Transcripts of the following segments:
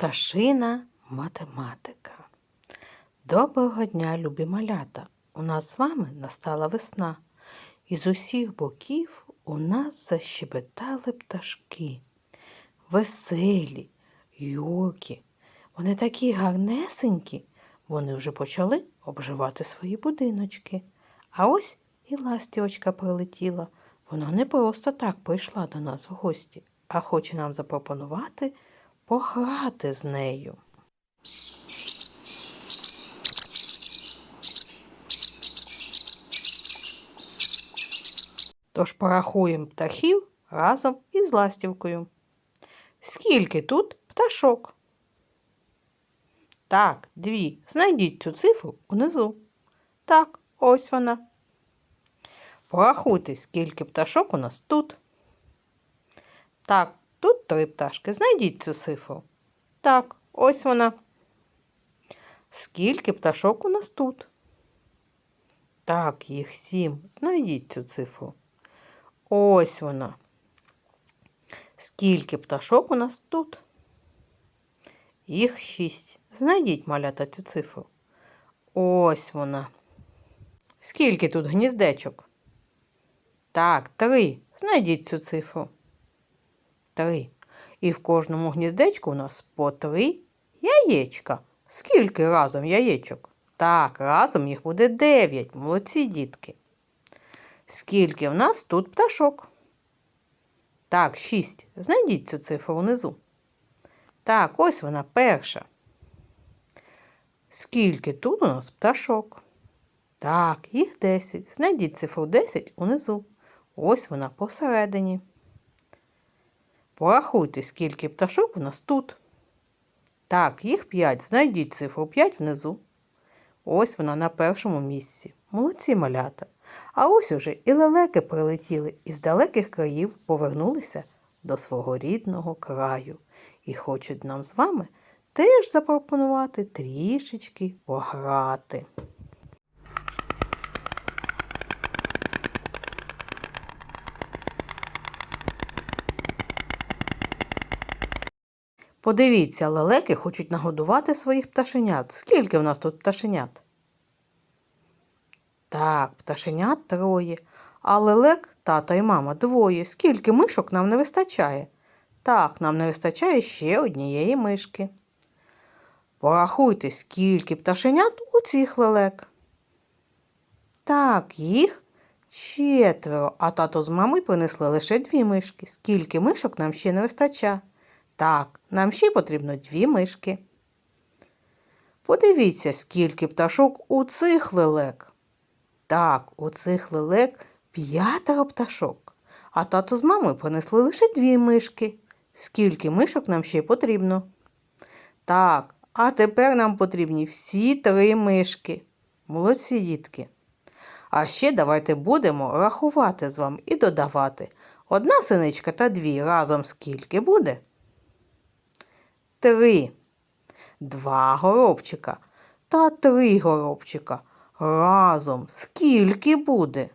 Пташина математика. Доброго дня, любі малята! У нас з вами настала весна, і з усіх боків у нас защебетали пташки. Веселі, юркі. Вони такі гарнесенькі, вони вже почали обживати свої будиночки. А ось і ластівочка прилетіла. Вона не просто так прийшла до нас в гості, а хоче нам запропонувати пограти з нею. Тож порахуємо птахів разом із ластівкою. Скільки тут пташок? Так, дві. Знайдіть цю цифру унизу. Так, ось вона. Порахуйте, скільки пташок у нас тут. Так, тут три пташки. Знайдіть цю цифру. Так, ось вона. Скільки пташок у нас тут? Так, їх сім. Знайдіть цю цифру. Ось вона. Скільки пташок у нас тут? Їх шість. Знайдіть малята цю цифру. Ось вона. Скільки тут гніздечок? Так, три. Знайдіть цю цифру. Три. І в кожному гніздечку у нас по три яєчка. Скільки разом яєчок? Так, разом їх буде дев'ять. Молодці дітки. Скільки в нас тут пташок? Так, шість. Знайдіть цю цифру внизу. Так, ось вона перша. Скільки тут у нас пташок? Так, їх 10. Знайдіть цифру 10 унизу. Ось вона посередині. Порахуйте, скільки пташок у нас тут. Так, їх 5. Знайдіть цифру 5 внизу. Ось вона на першому місці. Молодці малята. А ось уже і лелеки прилетіли із далеких країв повернулися до свого рідного краю і хочуть нам з вами теж запропонувати трішечки пограти. Подивіться, лелеки хочуть нагодувати своїх пташенят. Скільки в нас тут пташенят? Так, пташенят троє, а лелек, тато і мама двоє. Скільки мишок нам не вистачає? Так, нам не вистачає ще однієї мишки. Порахуйте, скільки пташенят у цих лелек. Так, їх четверо, а тато з мамою принесли лише дві мишки. Скільки мишок нам ще не вистачає? Так, нам ще потрібно дві мишки. Подивіться, скільки пташок у цих лелек. Так, у цих лелек п'ятеро пташок, а тато з мамою принесли лише дві мишки. Скільки мишок нам ще потрібно? Так, а тепер нам потрібні всі три мишки. Молодці дітки. А ще давайте будемо рахувати з вами і додавати. Одна синичка та дві разом скільки буде? Три. Два горобчика та три горобчика. Разом скільки буде?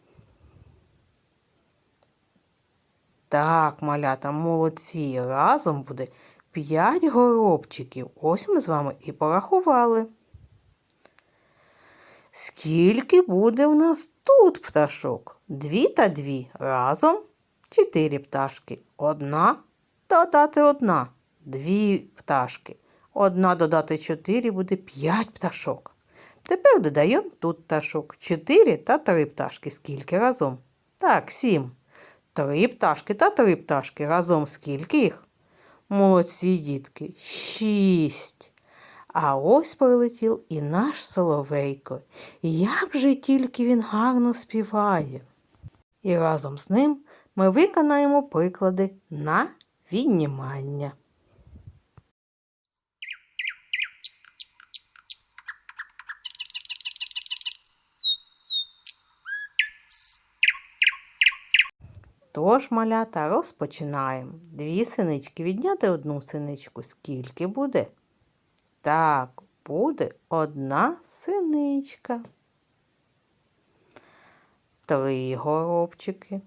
Так, малята, молодці. Разом буде п'ять горобчиків. Ось ми з вами і порахували. Скільки буде в нас тут пташок? Дві та дві. Разом чотири пташки. Одна додати одна. Дві пташки. Одна додати чотири буде п'ять пташок. Тепер додаємо тут пташок. Чотири та три пташки. Скільки разом? Так, сім. Три пташки та три пташки. Разом скільки їх? Молодці дітки. Шість. А ось прилетів і наш соловейко. Як же тільки він гарно співає. І разом з ним ми виконаємо приклади на віднімання. Тож, малята, розпочинаємо. Дві синички відняти одну синичку. Скільки буде? Так, буде одна синичка. Три горобчики.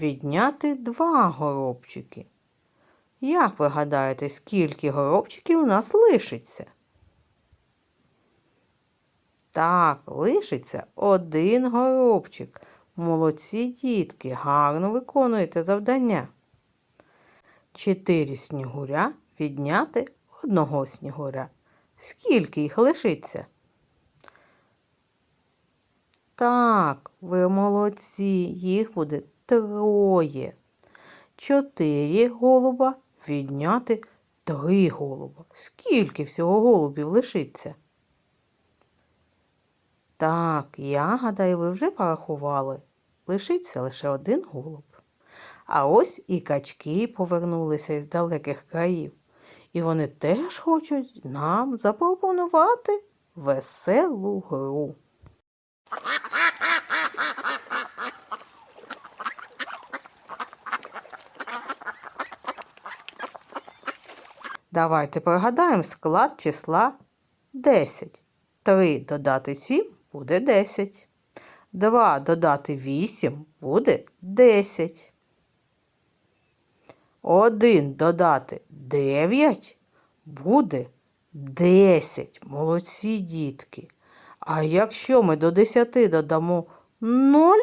Відняти два горобчики. Як ви гадаєте, скільки горобчиків у нас лишиться? Так, лишиться один горобчик. Молодці дітки, гарно виконуєте завдання. Чотири снігуря відняти одного снігуря. Скільки їх лишиться? Так, ви молодці, їх буде троє. Чотири голуба відняти три голуба. Скільки всього голубів лишиться? Так, я гадаю, ви вже порахували. Лишиться лише один голуб. А ось і качки повернулися із далеких країв. І вони теж хочуть нам запропонувати веселу гру. Давайте пригадаємо склад числа 10. 3 додати 7 буде 10. 2 додати 8 буде 10. 1 додати 9 буде 10. Молодці дітки. А якщо ми до 10 додамо 0,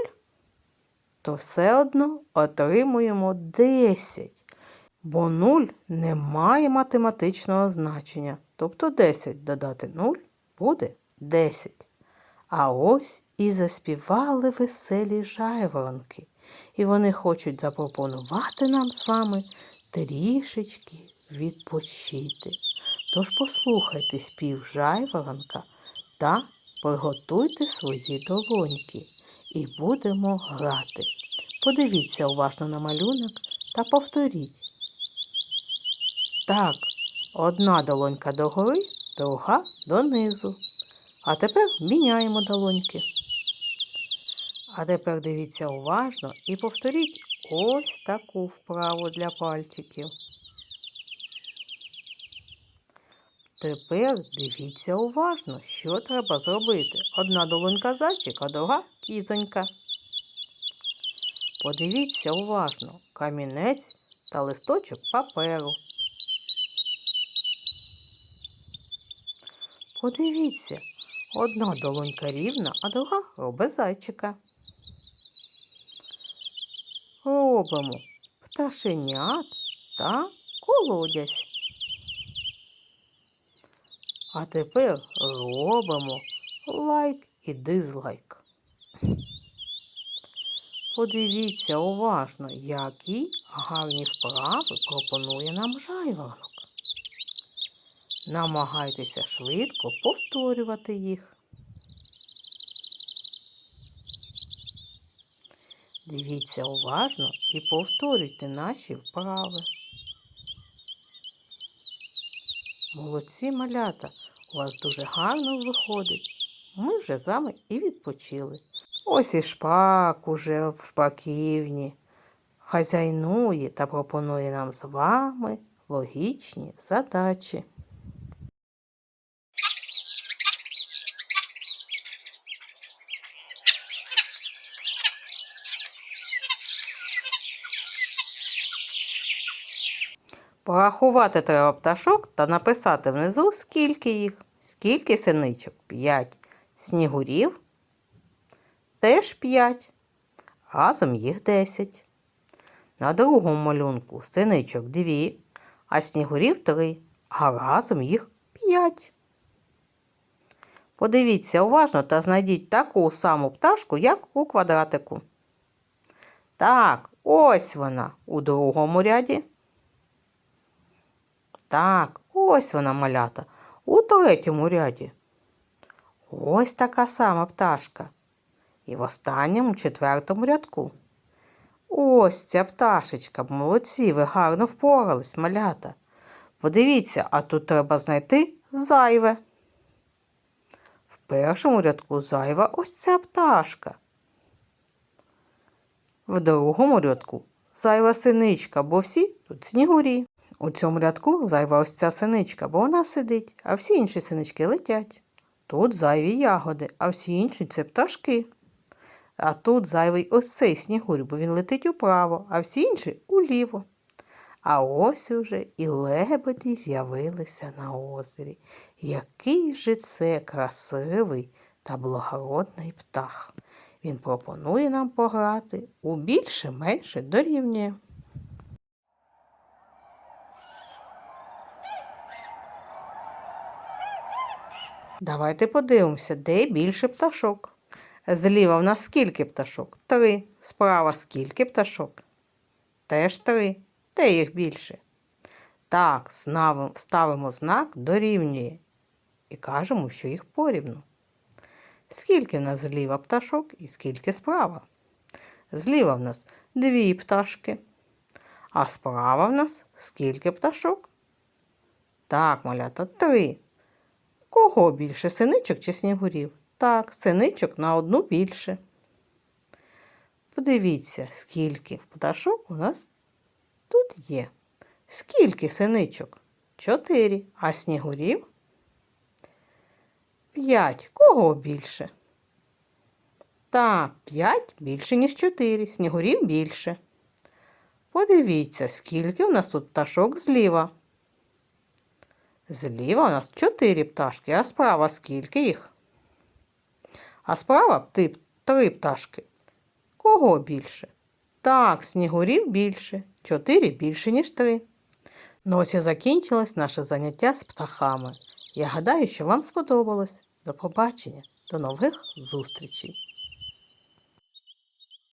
то все одно отримуємо 10. Бо 0 не має математичного значення. Тобто 10 додати 0 буде 10. А ось і заспівали веселі жайворонки. І вони хочуть запропонувати нам з вами трішечки відпочити. Тож послухайте спів жайворонка та приготуйте свої долоньки і будемо грати. Подивіться уважно на малюнок та повторіть. Так, одна долонька догори, друга донизу. А тепер міняємо долоньки. А тепер дивіться уважно і повторіть ось таку вправу для пальчиків. Тепер дивіться уважно, що треба зробити. Одна долонька зайчик, а друга кізонька. Подивіться уважно камінець та листочок паперу. Подивіться, одна долонька рівна, а друга робить зайчика. Робимо пташенят та колодязь. А тепер робимо лайк і дизлайк. Подивіться уважно, які гарні вправи пропонує нам жайворонок. Намагайтеся швидко повторювати їх. Дивіться уважно і повторюйте наші вправи. Молодці малята, у вас дуже гарно виходить. Ми вже з вами і відпочили. Ось і шпак уже в шпаківні. Хазяйнує та пропонує нам з вами логічні задачі. Порахувати треба пташок та написати внизу, скільки їх. Скільки синичок? П'ять. Снігурів теж п'ять. Разом їх десять. На другому малюнку синичок дві, а снігурів три, а разом їх п'ять. Подивіться уважно та знайдіть таку саму пташку, як у квадратику. Так, ось вона у другому ряді. Так, ось вона малята, у третьому ряді. Ось така сама пташка. І в останньому четвертому рядку. Ось ця пташечка, молодці, ви гарно впорались, малята. Подивіться, а тут треба знайти зайве. В першому рядку зайва ось ця пташка. В другому рядку зайва синичка, бо всі тут снігурі. У цьому рядку зайва ось ця синичка, бо вона сидить, а всі інші синички летять. Тут зайві ягоди, а всі інші це пташки. А тут зайвий ось цей снігурь, бо він летить управо, а всі інші уліво. А ось уже і лебеді з'явилися на озері. Який же це красивий та благородний птах. Він пропонує нам пограти у більше-менше дорівнює. Давайте подивимося, де більше пташок. Зліва в нас скільки пташок? Три. Справа скільки пташок? Теж три. Де їх більше? Так, ставимо знак дорівнює і кажемо, що їх порівну. Скільки в нас зліва пташок і скільки справа? Зліва в нас дві пташки. А справа в нас скільки пташок? Так, малята, три. Кого більше, синичок чи снігурів? Так, синичок на одну більше. Подивіться, скільки пташок у нас тут є. Скільки синичок? Чотири. А снігурів? П'ять. Кого більше? Так, п'ять більше, ніж чотири. Снігурів більше. Подивіться, скільки у нас тут пташок зліва. Зліва у нас чотири пташки, а справа скільки їх? А справа три пташки. Кого більше? Так, снігурів більше. Чотири більше, ніж три. Ну ось і закінчилось наше заняття з птахами. Я гадаю, що вам сподобалось. До побачення, до нових зустрічей.